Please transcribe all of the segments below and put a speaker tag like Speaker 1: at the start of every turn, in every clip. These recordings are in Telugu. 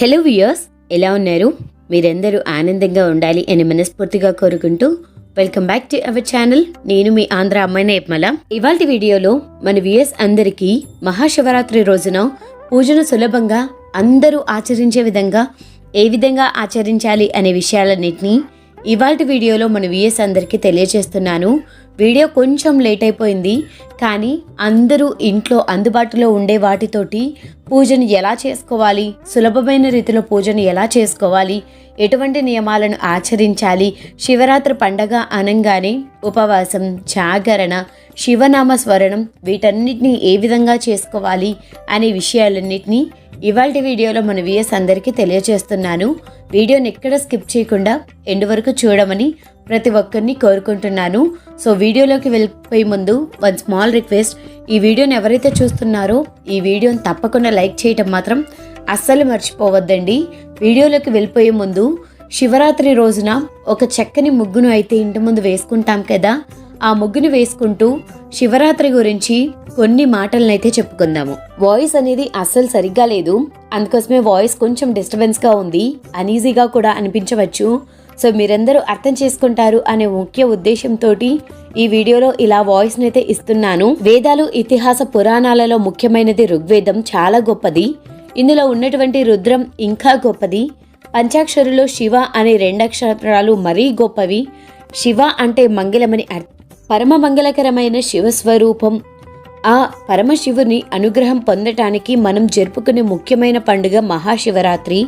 Speaker 1: హలో వియర్స్ ఎలా ఉన్నారు? మీరందరూ ఆనందంగా ఉండాలి అని మనస్ఫూర్తిగా కోరుకుంటూ welcome back to our channel నేను మీ ఆంధ్ర అమ్మాయి నేపమల ఇవాళ వీడియోలో మన వియర్స్ అందరికీ మహాశివరాత్రి రోజున పూజను సులభంగా అందరూ ఆచరించే విధంగా ఏ విధంగా ఆచరించాలి అనే విషయాలన్నింటినీ ఇవాళ వీడియోలో మన విఎస్ అందరికీ తెలియజేస్తున్నాను. వీడియో కొంచెం లేట్ అయిపోయింది కానీ అందరూ ఇంట్లో అందుబాటులో ఉండే వాటితోటి పూజను ఎలా చేసుకోవాలి సులభమైన రీతిలో పూజను ఎలా చేసుకోవాలి ఎటువంటి నియమాలను ఆచరించాలి శివరాత్రి పండగ అనంగానే ఉపవాసం జాగరణ శివనామ స్మరణం వీటన్నిటిని ఏ విధంగా చేసుకోవాలి అనే విషయాలన్నింటినీ ఇవాళ వీడియోలో మన విఎస్ అందరికీ తెలియజేస్తున్నాను. వీడియోని ఎక్కడ స్కిప్ చేయకుండా ఎండు వరకు చూడమని ప్రతి ఒక్కరిని కోరుకుంటున్నాను. సో వీడియోలోకి వెళ్ళిపోయే ముందు వన్ స్మాల్ రిక్వెస్ట్ ఈ వీడియోని ఎవరైతే చూస్తున్నారో ఈ వీడియోని తప్పకుండా లైక్ చేయటం మాత్రం అస్సలు మర్చిపోవద్దండి. వీడియోలోకి వెళ్ళిపోయే ముందు శివరాత్రి రోజున ఒక చక్కని ముగ్గును అయితే ఇంటి ముందు వేసుకుంటాం కదా. ఆ ముగ్గుని వేసుకుంటూ శివరాత్రి గురించి కొన్ని మాటలనైతే చెప్పుకుందాము. వాయిస్ అనేది అస్సలు సరిగ్గా లేదు. అందుకోసమే వాయిస్ కొంచెం డిస్టర్బెన్స్గా ఉంది. అనీజీగా కూడా అనిపించవచ్చు. సో మీరందరూ అర్థం చేసుకుంటారు అనే ముఖ్య ఉద్దేశంతో ఈ వీడియోలో ఇలా వాయిస్ అయితే ఇస్తున్నాను. వేదాలు ఇతిహాస పురాణాలలో ముఖ్యమైనది ఋగ్వేదం చాలా గొప్పది. ఇందులో ఉన్నటువంటి రుద్రం ఇంకా గొప్పది. పంచాక్షరులో శివ అనే రెండక్షరాలు మరీ గొప్పవి. శివ అంటే మంగళమని అర్థం పరమ మంగళకరమైన శివస్వరూపం. ఆ పరమశివుని అనుగ్రహం పొందటానికి మనం జరుపుకునే ముఖ్యమైన పండుగ మహాశివరాత్రి.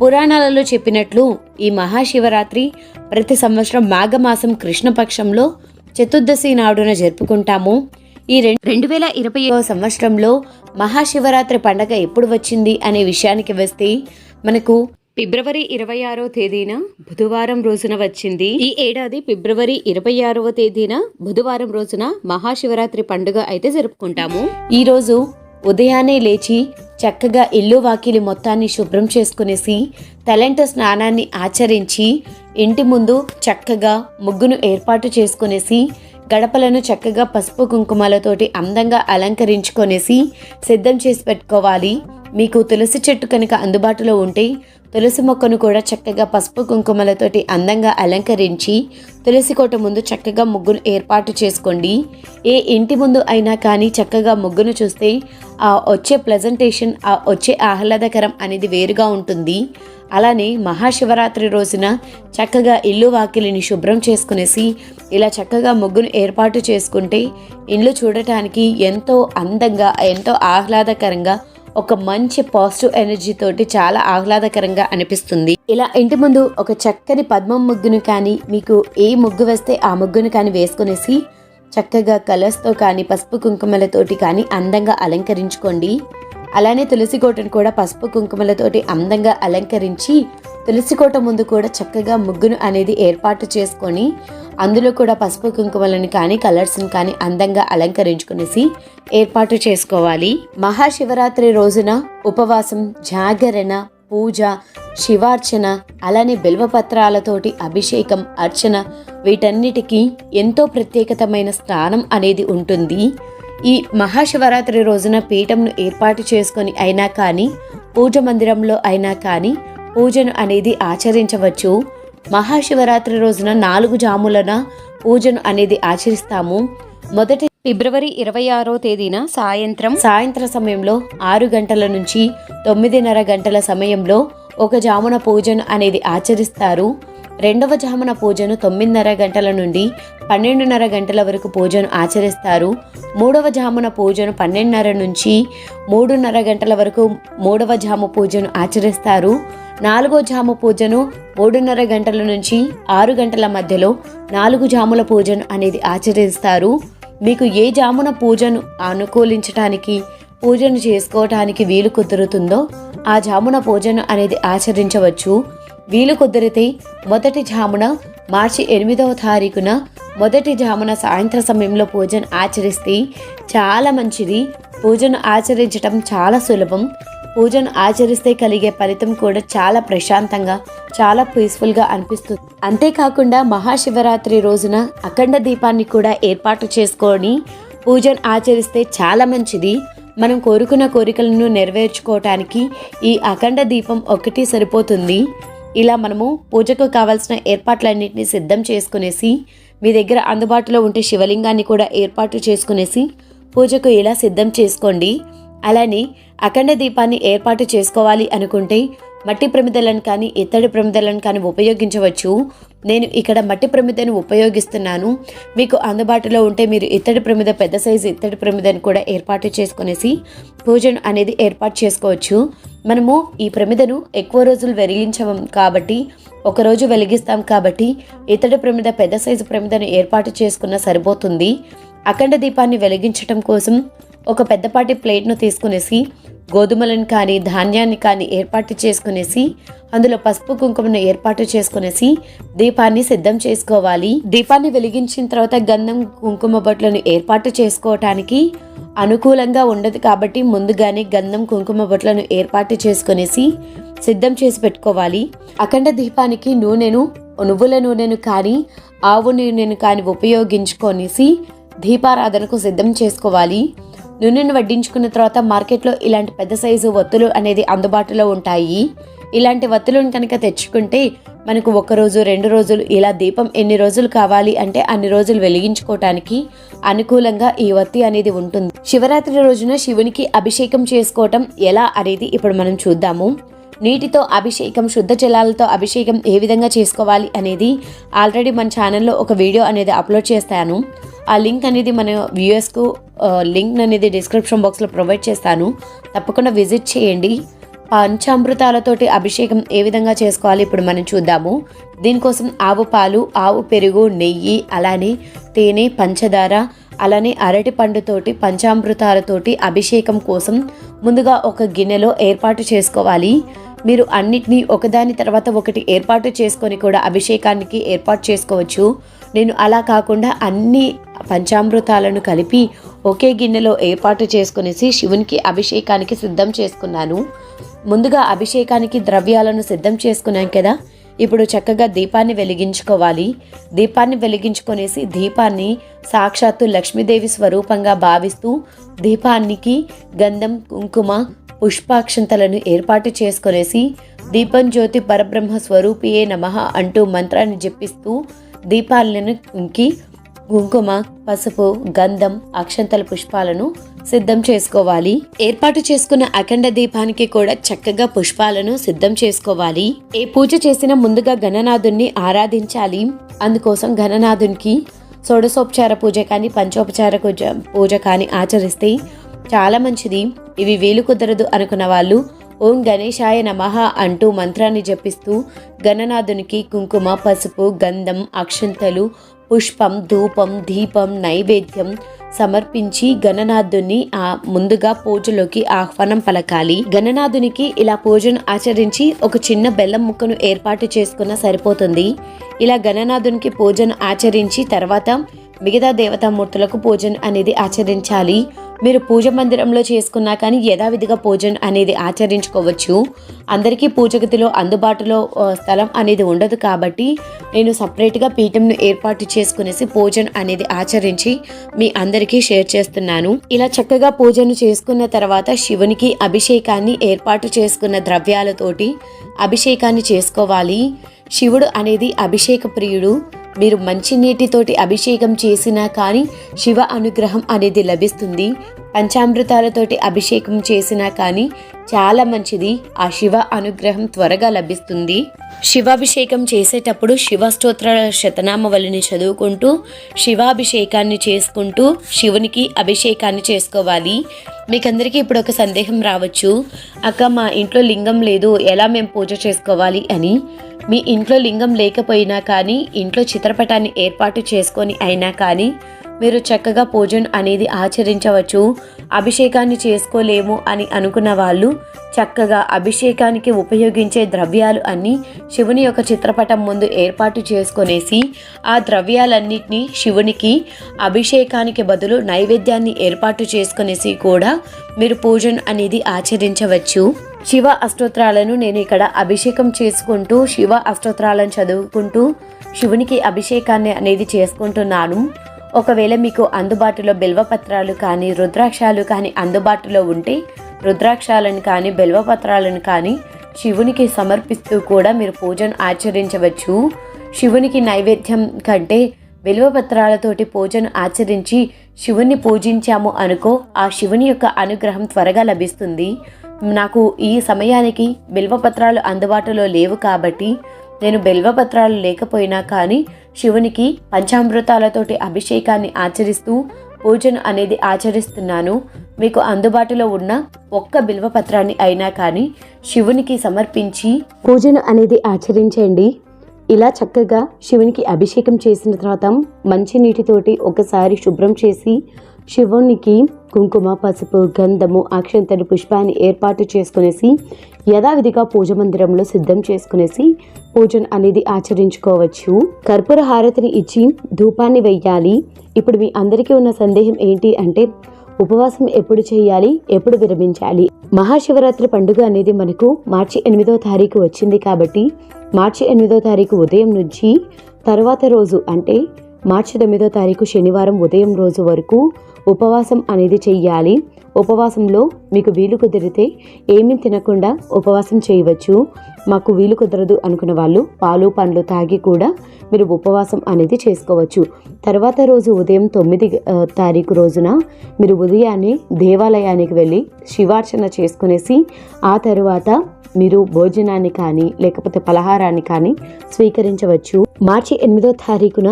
Speaker 1: పురాణాలలో చెప్పినట్లు ఈ మహాశివరాత్రి ప్రతి సంవత్సరం మాఘమాసం కృష్ణపక్షంలో చతుర్దశి నాడున జరుపుకుంటాము. ఈ రెండు వేల ఇరవై సంవత్సరంలో మహాశివరాత్రి పండగ ఎప్పుడు వచ్చింది అనే విషయానికి వస్తే మనకు ఫిబ్రవరి ఇరవై ఆరో తేదీన బుధవారం రోజున వచ్చింది. ఈ ఏడాది ఫిబ్రవరి ఇరవై ఆరవ తేదీన బుధవారం రోజున మహాశివరాత్రి పండుగ అయితే జరుపుకుంటాము. ఈ రోజు ఉదయాన్నే లేచి చక్కగా ఇల్లు వాకిలి మొత్తాన్ని శుభ్రం చేసుకునేసి తలంట స్నానాన్ని ఆచరించి ఇంటి ముందు చక్కగా ముగ్గును ఏర్పాటు చేసుకునేసి గడపలను చక్కగా పసుపు కుంకుమలతోటి అందంగా అలంకరించుకొనేసి సిద్ధం చేసి పెట్టుకోవాలి. మీకు తులసి చెట్టు కనుక అందుబాటులో ఉంటే తులసి మొక్కను కూడా చక్కగా పసుపు కుంకుమలతోటి అందంగా అలంకరించి తులసి కోట ముందు చక్కగా ముగ్గును ఏర్పాటు చేసుకోండి. ఏ ఇంటి ముందు అయినా కానీ చక్కగా ముగ్గును చూస్తే ఆ వచ్చే ప్రజెంటేషన్ ఆ వచ్చే ఆహ్లాదకరం అనేది వేరుగా ఉంటుంది. అలానే మహాశివరాత్రి రోజున చక్కగా ఇల్లు వాకిలిని శుభ్రం చేసుకునేసి ఇలా చక్కగా ముగ్గును ఏర్పాటు చేసుకుంటే ఇల్లు చూడటానికి ఎంతో అందంగా ఎంతో ఆహ్లాదకరంగా ఒక మంచి పాజిటివ్ ఎనర్జీ తోటి చాలా ఆహ్లాదకరంగా అనిపిస్తుంది. ఇలా ఇంటి ముందు ఒక చక్కని పద్మం ముగ్గును కానీ మీకు ఏ ముగ్గు వేస్తే ఆ ముగ్గును కానీ వేసుకునేసి చక్కగా కలర్స్తో కానీ పసుపు కుంకుమలతోటి కానీ అందంగా అలంకరించుకోండి. అలానే తులసి కోటను కూడా పసుపు కుంకుమలతోటి అందంగా అలంకరించి తులసి కోట ముందు కూడా చక్కగా ముగ్గును అనేది ఏర్పాటు చేసుకొని అందులో కూడా పసుపు కుంకుమలను కానీ కలర్స్ని కానీ అందంగా అలంకరించుకునేసి ఏర్పాటు చేసుకోవాలి. మహాశివరాత్రి రోజున ఉపవాసం జాగరణ పూజ శివార్చన అలానే బిల్వపత్రాలతోటి అభిషేకం అర్చన వీటన్నిటికీ ఎంతో ప్రత్యేకతమైన స్థానం అనేది ఉంటుంది. ఈ మహాశివరాత్రి రోజున పీఠంను ఏర్పాటు చేసుకొని అయినా కానీ పూజ మందిరంలో అయినా కానీ పూజను అనేది ఆచరించవచ్చు. మహాశివరాత్రి రోజున నాలుగు జాములన పూజను అనేది ఆచరిస్తాము. మొదటి ఫిబ్రవరి ఇరవై ఆరో తేదీన సాయంత్రం సాయంత్ర సమయంలో ఆరు గంటల నుంచి తొమ్మిదిన్నర గంటల సమయంలో ఒక జామున పూజను అనేది ఆచరిస్తారు. రెండవ జామున పూజను తొమ్మిదిన్నర గంటల నుండి పన్నెండున్నర గంటల వరకు పూజను ఆచరిస్తారు. మూడవ జామున పూజను పన్నెండున్నర నుంచి మూడున్నర గంటల వరకు మూడవ జాము పూజను ఆచరిస్తారు. నాలుగో జాము పూజను మూడున్నర గంటల నుంచి ఆరు గంటల మధ్యలో నాలుగు జాముల పూజను అనేది ఆచరిస్తారు. మీకు ఏ జామున పూజను అనుకూలించటానికి పూజను చేసుకోవటానికి వీలు కుదురుతుందో ఆ జామున పూజను అనేది ఆచరించవచ్చు. వీలు కుదిరితే మొదటి జామున మార్చి ఎనిమిదవ తారీఖున మొదటి జామున సాయంత్ర సమయంలో పూజను ఆచరిస్తే చాలా మంచిది. పూజను ఆచరించటం చాలా సులభం. పూజను ఆచరిస్తే కలిగే ఫలితం కూడా చాలా ప్రశాంతంగా చాలా పీస్ఫుల్గా అనిపిస్తుంది. అంతేకాకుండా మహాశివరాత్రి రోజున అఖండ దీపాన్ని కూడా ఏర్పాటు చేసుకొని పూజను ఆచరిస్తే చాలా మంచిది. మనం కోరుకున్న కోరికలను నెరవేర్చుకోవటానికి ఈ అఖండ దీపం ఒకటి సరిపోతుంది. ఇలా మనము పూజకు కావాల్సిన ఏర్పాట్లన్నింటినీ సిద్ధం చేసుకునేసి మీ దగ్గర అందుబాటులో ఉంటే శివలింగాన్ని కూడా ఏర్పాటు చేసుకునేసి పూజకు ఇలా సిద్ధం చేసుకోండి అలానే అఖండ దీపాన్ని ఏర్పాటు చేసుకోవాలి అనుకుంటే మట్టి ప్రమిదలను కానీ ఇత్తడి ప్రమిదలను కానీ ఉపయోగించవచ్చు. నేను ఇక్కడ మట్టి ప్రమిదను ఉపయోగిస్తున్నాను. మీకు అందుబాటులో ఉంటే మీరు ఇత్తడి ప్రమిద పెద్ద సైజు ఇత్తడి ప్రమిదను కూడా ఏర్పాటు చేసుకునేసి పూజను అనేది ఏర్పాటు చేసుకోవచ్చు. మనము ఈ ప్రమిదను ఎక్కువ రోజులు వెలిగించం కాబట్టి ఒకరోజు వెలిగిస్తాం కాబట్టి ఇత్తడి ప్రమిద పెద్ద సైజు ప్రమిదను ఏర్పాటు చేసుకున్న సరిపోతుంది. అఖండ దీపాన్ని వెలిగించటం కోసం ఒక పెద్దపాటి ప్లేట్ను తీసుకునేసి గోధుమలను కానీ ధాన్యాన్ని కానీ ఏర్పాటు చేసుకునేసి అందులో పసుపు కుంకుమను ఏర్పాటు చేసుకునేసి దీపాన్ని సిద్ధం చేసుకోవాలి. దీపాన్ని వెలిగించిన తర్వాత గంధం కుంకుమ బొట్లను ఏర్పాటు చేసుకోవటానికి అనుకూలంగా ఉండదు కాబట్టి ముందుగానే గంధం కుంకుమ బొట్లను ఏర్పాటు చేసుకునేసి సిద్ధం చేసి పెట్టుకోవాలి. అఖండ దీపానికి నూనెను నువ్వుల నూనెను కానీ ఆవు నూనెను కానీ ఉపయోగించుకొనేసి దీపారాధనకు సిద్ధం చేసుకోవాలి. నూనెను వడ్డించుకున్న తర్వాత మార్కెట్లో ఇలాంటి పెద్ద సైజు వత్తులు అనేది అందుబాటులో ఉంటాయి. ఇలాంటి వత్తులను కనుక తెచ్చుకుంటే మనకు ఒక రోజు రెండు రోజులు ఇలా దీపం ఎన్ని రోజులు కావాలి అంటే అన్ని రోజులు వెలిగించుకోవటానికి అనుకూలంగా ఈ వత్తి అనేది ఉంటుంది. శివరాత్రి రోజున శివునికి అభిషేకం చేసుకోవటం ఎలా అనేది ఇప్పుడు మనం చూద్దాము. నీటితో అభిషేకం శుద్ధ జలాలతో అభిషేకం ఏ విధంగా చేసుకోవాలి అనేది ఆల్రెడీ మన ఛానల్లో ఒక వీడియో అనేది అప్లోడ్ చేస్తాను. ఆ లింక్ అనేది మన వ్యూఎస్కు లింక్ అనేది డిస్క్రిప్షన్ బాక్స్లో ప్రొవైడ్ చేస్తాను. తప్పకుండా విజిట్ చేయండి. పంచామృతాలతోటి అభిషేకం ఏ విధంగా చేసుకోవాలి ఇప్పుడు మనం చూద్దాము. దీనికోసం ఆవు పాలు ఆవు పెరుగు నెయ్యి అలానే తేనె పంచదార అలానే అరటి పండుతోటి పంచామృతాలతోటి అభిషేకం కోసం ముందుగా ఒక గిన్నెలో ఏర్పాటు చేసుకోవాలి. మీరు అన్నిటినీ ఒకదాని తర్వాత ఒకటి ఏర్పాటు చేసుకొని కూడా అభిషేకానికి ఏర్పాటు చేసుకోవచ్చు. నేను అలా కాకుండా అన్ని పంచామృతాలను కలిపి ఒకే గిన్నెలో ఏర్పాటు చేసుకునేసి శివునికి అభిషేకానికి సిద్ధం చేసుకున్నాను. ముందుగా అభిషేకానికి ద్రవ్యాలను సిద్ధం చేసుకున్నాం కదా. ఇప్పుడు చక్కగా దీపాన్ని వెలిగించుకోవాలి. దీపాన్ని వెలిగించుకొనేసి దీపాన్ని సాక్షాత్తు లక్ష్మీదేవి స్వరూపంగా భావిస్తూ దీపానికి గంధం కుంకుమ పుష్పాక్షంతలను ఏర్పాటు చేసుకొనేసి దీపం జ్యోతి పరబ్రహ్మ స్వరూపియే నమ అంటూ మంత్రాన్ని జపిస్తూ దీపాలనుకి కుంకుమ పసుపు గంధం అక్షంతల పుష్పాలను సిద్ధం చేసుకోవాలి. ఏర్పాటు చేసుకున్న అఖండ దీపానికి కూడా చక్కగా పుష్పాలను సిద్ధం చేసుకోవాలి. ఏ పూజ చేసినా ముందుగా గణనాథుణ్ణి ఆరాధించాలి. అందుకోసం గణనాథునికి షోడసోపచార పూజ కానీ పంచోపచార పూజ పూజ కానీ ఆచరిస్తే చాలా మంచిది. ఇవి వీలు కుదరదు అనుకున్న వాళ్ళు ఓం గణేశాయ నమః అంటూ మంత్రాన్ని జపిస్తూ గణనాథునికి కుంకుమ పసుపు గంధం అక్షంతలు పుష్పం ధూపం దీపం నైవేద్యం సమర్పించి గణనాథుని ఆ ముందుగా పూజలోకి ఆహ్వానం పలకాలి. గణనాథునికి ఇలా పూజను ఆచరించి ఒక చిన్న బెల్లం ముక్కను ఏర్పాటు చేసుకున్న సరిపోతుంది. ఇలా గణనాథునికి పూజను ఆచరించి తర్వాత మిగతా దేవతామూర్తులకు పూజను అనేది ఆచరించాలి. మీరు పూజ మందిరంలో చేసుకున్నా కానీ యథావిధిగా పూజన అనేది ఆచరించుకోవచ్చు. అందరికీ పూజగతిలో అందుబాటులో స్థలం అనేది ఉండదు కాబట్టి నేను సపరేట్గా పీఠంను ఏర్పాటు చేసుకునేసి పూజను అనేది ఆచరించి మీ అందరికీ షేర్ చేస్తున్నాను. ఇలా చక్కగా పూజను చేసుకున్న తర్వాత శివునికి అభిషేకాన్ని ఏర్పాటు చేసుకున్న ద్రవ్యాలతోటి అభిషేకాన్ని చేసుకోవాలి. శివుడు అనేది అభిషేక ప్రియుడు. మీరు మంచి నీటితోటి అభిషేకం చేసినా కానీ శివ అనుగ్రహం అనేది లభిస్తుంది. పంచామృతాలతోటి అభిషేకం చేసినా కానీ చాలా మంచిది. ఆ శివ అనుగ్రహం త్వరగా లభిస్తుంది. శివాభిషేకం చేసేటప్పుడు శివస్తోత్ర శతనామవళిని చదువుకుంటూ శివాభిషేకాన్ని చేసుకుంటూ శివునికి అభిషేకాన్ని చేసుకోవాలి. మీకందరికీ ఇప్పుడు ఒక సందేహం రావచ్చు. అక్క మా ఇంట్లో లింగం లేదు. ఎలా మేము పూజ చేసుకోవాలి? అని. మీ ఇంట్లో లింగం లేకపోయినా కానీ ఇంట్లో చిత్రపటాన్ని ఏర్పాటు చేసుకొని అయినా కానీ మీరు చక్కగా పూజను అనేది ఆచరించవచ్చు. అభిషేకాన్ని చేసుకోలేము అని అనుకున్న వాళ్ళు చక్కగా అభిషేకానికి ఉపయోగించే ద్రవ్యాలు అన్నీ శివుని యొక్క చిత్రపటం ముందు ఏర్పాటు చేసుకొనేసి ఆ ద్రవ్యాలన్నింటినీ శివునికి అభిషేకానికి బదులు నైవేద్యాన్ని ఏర్పాటు చేసుకునేసి కూడా మీరు పూజను అనేది ఆచరించవచ్చు. శివ అష్టోత్రాలను నేను ఇక్కడ అభిషేకం చేసుకుంటూ శివ అష్టోత్రాలను చదువుకుంటూ శివునికి అభిషేకాన్ని అనేది చేసుకుంటున్నాను. ఒకవేళ మీకు అందుబాటులో బిల్వపత్రాలు కానీ రుద్రాక్షాలు కానీ అందుబాటులో ఉంటే రుద్రాక్షాలను కానీ బిల్వపత్రాలను కానీ శివునికి సమర్పిస్తూ కూడా మీరు పూజను ఆచరించవచ్చు. శివునికి నైవేద్యం కంటే బిల్వపత్రాలతోటి పూజను ఆచరించి శివుణ్ణి పూజించాము అనుకో ఆ శివుని యొక్క అనుగ్రహం త్వరగా లభిస్తుంది. నాకు ఈ సమయానికి బిల్వపత్రాలు అందుబాటులో లేవు కాబట్టి నేను బిల్వపత్రాలు లేకపోయినా కానీ శివునికి పంచామృతాలతోటి అభిషేకాన్ని ఆచరిస్తూ పూజను అనేది ఆచరిస్తున్నాను. మీకు అందుబాటులో ఉన్న ఒక్క బిల్వపత్రాన్ని అయినా కానీ శివునికి సమర్పించి పూజను అనేది ఆచరించండి. ఇలా చక్కగా శివునికి అభిషేకం చేసిన తర్వాత మంచి నీటితోటి ఒకసారి శుభ్రం చేసి శివునికి కుంకుమ పసుపు గంధము అక్షంతలు పుష్పాన్ని ఏర్పాటు చేసుకునేసి యథావిధిగా పూజ మందిరంలో సిద్ధం చేసుకునేసి పూజను అనేది ఆచరించుకోవచ్చు. కర్పూర హారతిని ఇచ్చి ధూపాన్ని వెయ్యాలి. ఇప్పుడు మీ అందరికీ ఉన్న సందేహం ఏంటి అంటే ఉపవాసం ఎప్పుడు చేయాలి ఎప్పుడు విరమించాలి? మహాశివరాత్రి పండుగ అనేది మనకు మార్చి ఎనిమిదో తారీఖు వచ్చింది కాబట్టి మార్చి ఎనిమిదో తారీఖు ఉదయం నుంచి తర్వాత రోజు అంటే మార్చి తొమ్మిదో తారీఖు శనివారం ఉదయం రోజు వరకు ఉపవాసం అనేది చెయ్యాలి. ఉపవాసంలో మీకు వీలు కుదిరితే ఏమీ తినకుండా ఉపవాసం చేయవచ్చు. మాకు వీలు కుదరదు అనుకున్న వాళ్ళు పాలు పండ్లు తాగి కూడా మీరు ఉపవాసం అనేది చేసుకోవచ్చు. తర్వాత రోజు ఉదయం తొమ్మిది తారీఖు రోజున మీరు ఉదయాన్నే దేవాలయానికి వెళ్ళి శివార్చన చేసుకునేసి ఆ తర్వాత మీరు భోజనాన్ని కానీ లేకపోతే పలహారాన్ని కానీ స్వీకరించవచ్చు. మార్చి ఎనిమిదో తారీఖున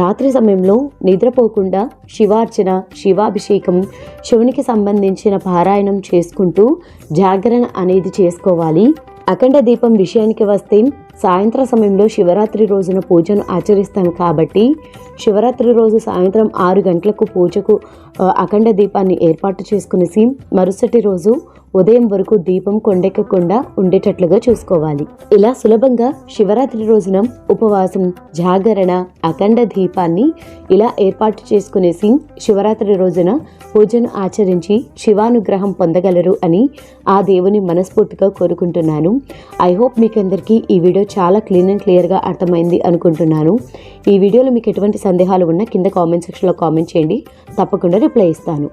Speaker 1: రాత్రి సమయంలో నిద్రపోకుండా శివార్చన శివాభిషేకం శివునికి సంబంధించిన పారాయణం చేసుకుంటూ జాగరణ అనేది చేసుకోవాలి. అఖండ దీపం విషయానికి వస్తే సాయంత్ర సమయంలో శివరాత్రి రోజున పూజను ఆచరిస్తాం కాబట్టి శివరాత్రి రోజు సాయంత్రం ఆరు గంటలకు పూజకు అఖండ దీపాన్ని ఏర్పాటు చేసుకునేసి మరుసటి రోజు ఉదయం వరకు దీపం కొండెక్కకుండా ఉండేటట్లుగా చూసుకోవాలి. ఇలా సులభంగా శివరాత్రి రోజున ఉపవాసం జాగరణ అఖండ దీపాన్ని ఇలా ఏర్పాటు చేసుకునేసి శివరాత్రి రోజున పూజను ఆచరించి శివానుగ్రహం పొందగలరు అని ఆ దేవుని మనస్ఫూర్తిగా కోరుకుంటున్నాను. ఐ హోప్ మీకు అందరికీ ఈ వీడియో చాలా క్లీన్ అండ్ క్లియర్గా అర్థమైంది అనుకుంటున్నాను. ఈ వీడియోలో మీకు ఎటువంటి సందేహాలు ఉన్నా కింద కామెంట్ సెక్షన్లో కామెంట్ చేయండి. తప్పకుండా రిప్లై ఇస్తాను.